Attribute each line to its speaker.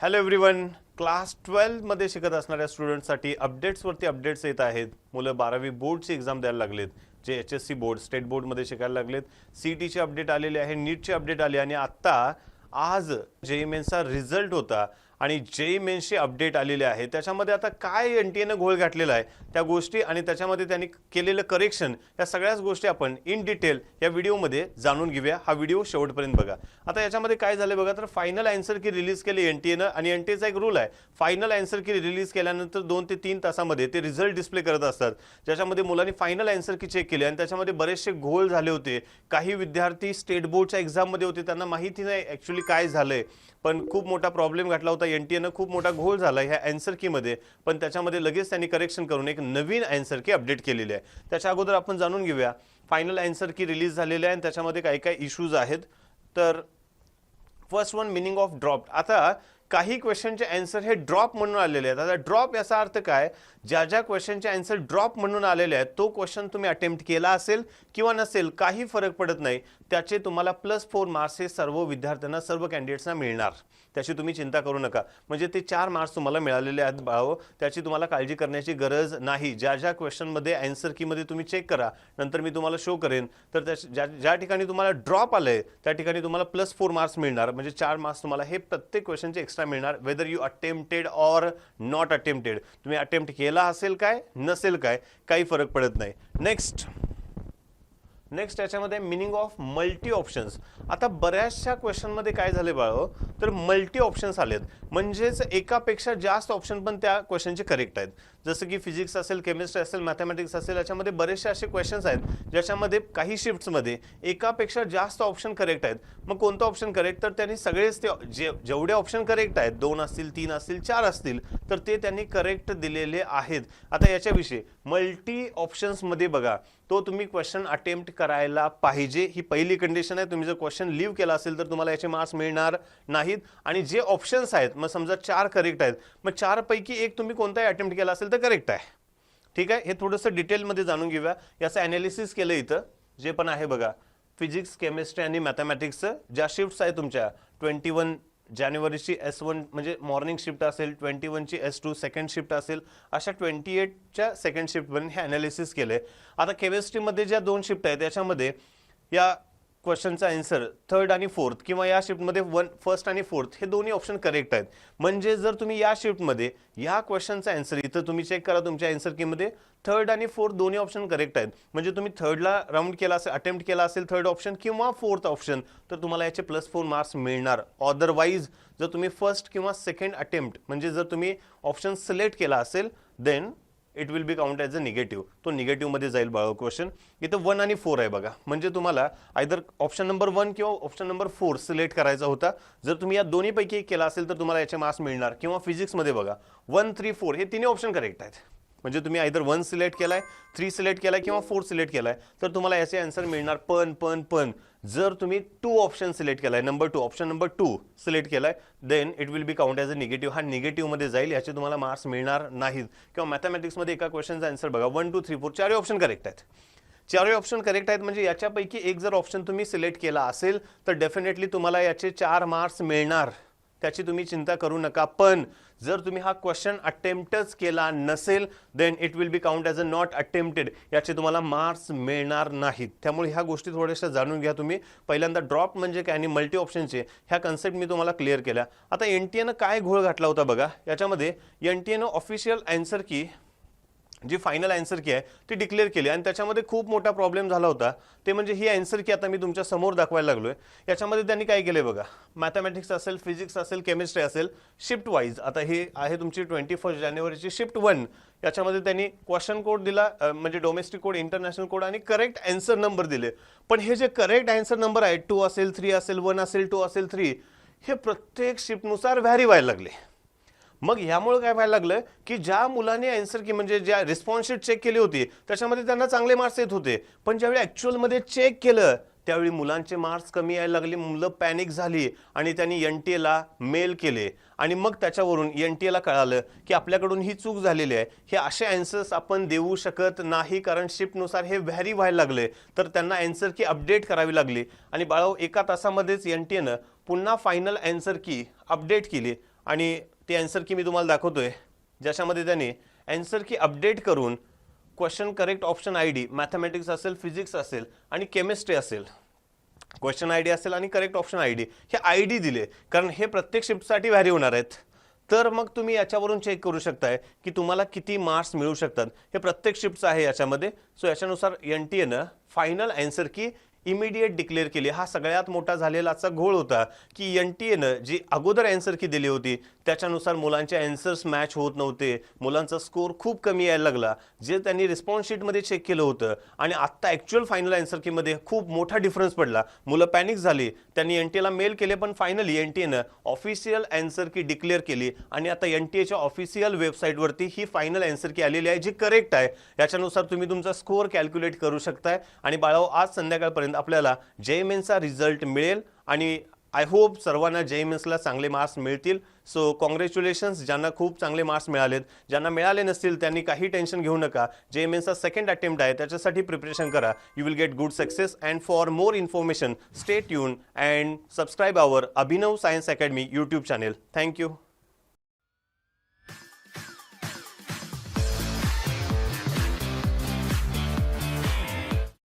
Speaker 1: Hello everyone class ट्वेल्थमध्ये शिकत असणाऱ्या स्टुडंटसाठी अपडेट्सवरती अपडेट्स येत आहेत. मुलं बारावी बोर्डची एक्झाम द्यायला लागलेत. जे H S C board state बोर्डमध्ये शिकायला लागलेत. सी टीचे अपडेट आलेले आहे नीटचे अपडेट आले आणि आत्ता आज जे मेन्सचा रिझल्ट होता. आणि जे मेन्सचे अपडेट आलेले आहे त्याच्यामध्ये आता काय एन टी एनं घोळ घातलेला आहे त्या गोष्टी आणि त्याच्यामध्ये त्यांनी केलेलं करेक्शन या सगळ्याच गोष्टी आपण इन डिटेल या व्हिडिओमध्ये जाणून घेऊया. हा व्हिडिओ शेवटपर्यंत बघा. आता याच्यामध्ये काय झालं बघा तर फायनल अँसर की रिलीज केली एन टी एनं आणि एन टी एचा एक रूल आहे. फायनल अँसर की रिलीज केल्यानंतर दोन ते तीन तासामध्ये ते रिझल्ट डिस्प्ले करत असतात. ज्याच्यामध्ये मुलांनी फायनल अँसर की चेक केली आणि त्याच्यामध्ये बरेचसे घोळ झाले होते. काही विद्यार्थी स्टेट बोर्डच्या एक्झाममध्ये होते त्यांना माहिती नाही ॲक्च्युली काय झालंय. पण खूप मोठा प्रॉब्लेम घातला होता एन टी एनं खूप मोठा घोळ झाला ह्या अँसर कीमध्ये पण त्याच्यामध्ये लगेच त्यांनी करेक्शन करून एक नवीन अँसर की अपडेट केलेली आहे. त्याच्या अगोदर आपण जाणून घेऊया. फायनल अँसर की रिलीज झालेले आहे आणि त्याच्यामध्ये काही काही इश्यूज आहेत. तर first one meaning of drop आता काही क्वेश्चनचे अँसर हे ड्रॉप म्हणून आलेले आहेत. आता ड्रॉप याचा अर्थ काय? ज्या ज्या क्वेश्चनचे अँसर ड्रॉप म्हणून आलेले आहेत तो क्वेश्चन तुम्ही अटेम्प्ट केला असेल किंवा नसेल काही फरक पडत नाही. त्याचे तुम्हाला प्लस फोर मार्क्स हे सर्व विद्यार्थ्यांना सर्व कॅन्डिडेट्सना मिळणार. त्याची तुम्ही चिंता करू नका. म्हणजे ते चार मार्क्स तुम्हाला मिळालेले आहेत बाळो त्याची तुम्हाला काळजी करण्याची गरज नाही. ज्या ज्या क्वेश्चनमध्ये अँसर कीमध्ये तुम्ही चेक करा नंतर मी तुम्हाला शो करेन. तर त्या ज्या ज्या ठिकाणी तुम्हाला ड्रॉप आलं आहे त्या ठिकाणी तुम्हाला प्लस फोर मार्क्स मिळणार. म्हणजे चार मार्क्स तुम्हाला हे प्रत्येक क्वेश्चनचे एक्स्ट्रा मिळणार whether you attempted or not attempted तुम्ही अटेम्प्ट केला असेल काय नसेल काय काही फरक पडत नाही. नेक्स्ट नेक्स्ट याच्यामध्ये मिनिंग ऑफ मल्टी ऑप्शन्स आता बऱ्याचशा क्वेश्चनमध्ये काय झाले बाळो? तर मल्टी ऑप्शन्स आलेत. म्हणजेच एकापेक्षा जास्त ऑप्शन पण त्या क्वेश्चनचे करेक्ट आहेत. जसं की फिजिक्स असेल केमिस्ट्री असेल मॅथमॅटिक्स असेल याच्यामध्ये बरेचसे असे क्वेश्चन्स आहेत ज्याच्यामध्ये काही शिफ्ट्समध्ये एकापेक्षा जास्त ऑप्शन करेक्ट आहेत. मग कोणतं ऑप्शन करेक्ट तर त्यांनी सगळेच ते जे जेवढे ऑप्शन करेक्ट आहेत दोन असतील तीन असतील चार असतील तर ते त्यांनी करेक्ट दिलेले आहेत. आता याच्याविषयी मल्टी ऑप्शन्समध्ये बघा तो तुम्ही क्वेश्चन अटेम्प्ट करायला पाहिजे. ही पहिली कंडिशन आहे. तुम्ही जर क्वेश्चन लिव्ह केला असेल तर तुम्हाला याचे मार्क्स मिळणार नाहीत. आणि जे ऑप्शन्स आहेत मग समजा चार करेक्ट आहेत. मग चारपैकी एक तुम्ही कोणताही अटेम्प्ट केला असेल तर करेक्ट आहे. ठीक आहे? हे थोडंसं डिटेलमध्ये जाणून घेऊया. याचं ॲनालिसिस केलं इथं जे पण आहे बघा. फिजिक्स केमिस्ट्री आणि मॅथमॅटिक्सचं ज्या शिफ्ट्स आहे तुमच्या ट्वेंटी वन जानेवारीची एस वन म्हणजे मॉर्निंग शिफ्ट असेल ट्वेंटी वनची एस टू सेकंड शिफ्ट असेल अशा ट्वेंटी एटच्या सेकंड शिफ्टपर्यंत हे अनालिसिस केलं आहे आता केमिस्ट्रीमध्ये ज्या दोन शिफ्ट आहेत त्याच्यामध्ये या क्वेश्चनचा आन्सर थर्ड आणि फोर्थ किंवा या शिफ्टमध्ये वन फर्स्ट आणि फोर्थ हे दोन्ही ऑप्शन करेक्ट आहेत. म्हणजे जर तुम्ही या शिफ्टमध्ये या क्वेश्चनचा आन्सर इथं तुम्ही चेक करा तुमच्या आन्सर कीमध्ये थर्ड आणि फोर्थ दोन्ही ऑप्शन करेक्ट आहेत. म्हणजे तुम्ही थर्डला राऊंड केला असेल अटेम्प्ट केला असेल थर्ड ऑप्शन किंवा फोर्थ ऑप्शन तर तुम्हाला याचे प्लस फोर मार्क्स मिळणार. अदरवाईज जर तुम्ही फर्स्ट किंवा सेकंड अटेम्प्ट म्हणजे जर तुम्ही ऑप्शन सिलेक्ट केला असेल then it will be count as a negative तो निगेटिव्हमध्ये जाईल बाळा क्वेश्चन इथं वन आणि फोर आहे बघा. म्हणजे तुम्हाला आयदर ऑप्शन नंबर वन किंवा ऑप्शन नंबर फोर सिलेक्ट करायचा होता. जर तुम्ही या दोन्हीपैकी एक केला असेल तर तुम्हाला याचे मार्क्स मिळणार. किंवा फिजिक्समध्ये बघा. वन थ्री फोर हे तिन्ही ऑप्शन करेक्ट आहेत. म्हणजे तुम्ही आयदर वन सिलेक्ट केलाय थ्री सिलेक्ट केलाय किंवा फोर सिलेक्ट केलाय तर तुम्हाला याचे आन्सर मिळणार. पण पण पण. जर तुम्ही टू ऑप्शन सिलेक्ट केलाय number two option number two select केलाय then it will be count as a negative हा निगेटिव्हमध्ये जाईल याचे तुम्हाला मार्क्स मिळणार नाहीत. किंवा मॅथमॅटिक्समध्ये एका क्वेश्चनचा आन्सर बघा. वन टू थ्री फोर चारही ऑप्शन करेक्ट आहेत. चारही ऑप्शन करेक्ट आहेत म्हणजे याच्यापैकी एक जर ऑप्शन तुम्ही सिलेक्ट केला असेल तर डेफिनेटली तुम्हाला याचे चार मार्क्स मिळणार. त्याची तुम्ही चिंता करू नका. पण जर तुम्ही हा क्वेश्चन अटेम्प्टच केला नसेल then it will be count as a not attempted याचे तुम्हाला मार्क्स मिळणार नाहीत. त्यामुळे ह्या गोष्टी थोड्याशा जाणून घ्या तुम्ही. पहिल्यांदा ड्रॉप म्हणजे काय आणि मल्टी ऑप्शनचे ह्या कन्सेप्ट मी तुम्हाला क्लिअर केल्या. आता एन टी एनं काय घोळ घातला होता बघा? याच्यामध्ये एन टी एनं ऑफिशियल अँसर की जी फायनल अँसर की आहे ती डिक्लेअर केली. आणि त्याच्यामध्ये खूप मोठा प्रॉब्लेम झाला होता. ते म्हणजे ही अँसर की आता मी तुमच्यासमोर दाखवायला आहे याच्यामध्ये त्यांनी काय केलं बघा? मॅथमॅटिक्स असेल फिजिक्स असेल केमिस्ट्री असेल शिफ्ट वाईज आता ही आहे तुमची ट्वेंटी फर्स्ट जानेवारीची शिफ्ट वन याच्यामध्ये त्यांनी क्वेश्चन कोड दिला म्हणजे डोमेस्टिक कोड इंटरनॅशनल कोड आणि करेक्ट अँसर नंबर दिले. पण हे जे करेक्ट अँसर नंबर आहे टू असेल थ्री असेल वन असेल टू असेल थ्री हे प्रत्येक शिफ्टनुसार व्हॅरी व्हायला लागले. मग ह्यामुळे काय व्हायला लागलं की ज्या मुलाने अन्सर की म्हणजे ज्या रिस्पॉन्सशीट चेक केली होती त्याच्यामध्ये त्यांना चांगले मार्क्स येत होते. पण ज्यावेळी ॲक्च्युअलमध्ये चेक केलं त्यावेळी मुलांचे मार्क्स कमी यायला लागले मुलं पॅनिक झाली आणि त्यांनी एन टी एला मेल केले. आणि मग त्याच्यावरून एन टी एला कळालं की आपल्याकडून ही चूक झालेली आहे. हे असे अँसर्स आपण देऊ शकत नाही कारण शिफ्टनुसार हे व्हॅरी व्हायला लागले. तर त्यांना अँसर की अपडेट करावी लागली. आणि बाळाव एका तासामध्येच एन टी एनं पुन्हा फायनल अँसर की अपडेट केली. आणि ती अँसर की मी तुम्हाला दाखवतोय ज्याच्यामध्ये त्यांनी अँसर की अपडेट करून question correct option I D mathematics असेल फिजिक्स असेल आणि केमिस्ट्री असेल. क्वेश्चन आय डी असेल आणि करेक्ट ऑप्शन आय डी हे आय डी दिले. कारण हे प्रत्येक शिफ्टसाठी व्हॅरी होणार आहेत. तर मग तुम्ही याच्यावरून चेक करू शकताय की तुम्हाला किती मार्क्स मिळू शकतात. हे प्रत्येक शिफ्टचं आहे याच्यामध्ये. सो याच्यानुसार एन टी एनं final answer key immediate declare केली. हा सगळ्यात मोठा झालेला असा घोळ होता की एन टी एनं जी अगोदर अँसर की दिली होती त्याच्यानुसार मुलांचे अँसर्स मॅच होत नव्हते. मुलांचा स्कोर खूप कमी यायला लागला. जे त्यांनी रिस्पॉन्स शीटमध्ये चेक केलं होतं आणि आत्ता ॲक्च्युअल फायनल अँसर कीमध्ये खूप मोठा डिफरन्स पडला. मुलं पॅनिक झाली. त्यांनी एन टी एला मेल केले पण फायनली एन टी एनं ऑफिशियल अँसर की डिक्लेअर केली आणि आता एन टी एच्या ऑफिशियल वेबसाईटवरती ही फायनल अँसर की आलेली आहे जी करेक्ट आहे. याच्यानुसार तुम्ही तुमचा स्कोअर कॅल्क्युलेट करू शकताय. आणि बाळाओ आज संध्याकाळपर्यंत आपल्याला जे एम एनचा रिझल्ट मिळेल आणि आय होप सर्वांना जे एम एन्सला चांगले मार्क्स मिळतील. सो कॉंग्रॅच्युलेशन्स ज्यांना खूप चांगले मार्क्स मिळालेत. ज्यांना मिळाले नसतील त्यांनी काही टेन्शन घेऊ नका. जे एम एनचा सेकंड अटेम्प्ट आहे त्याच्यासाठी प्रिपरेशन करा. You will get good success and for more information stay tune and subscribe our Abhinav science academy YouTube channel thank you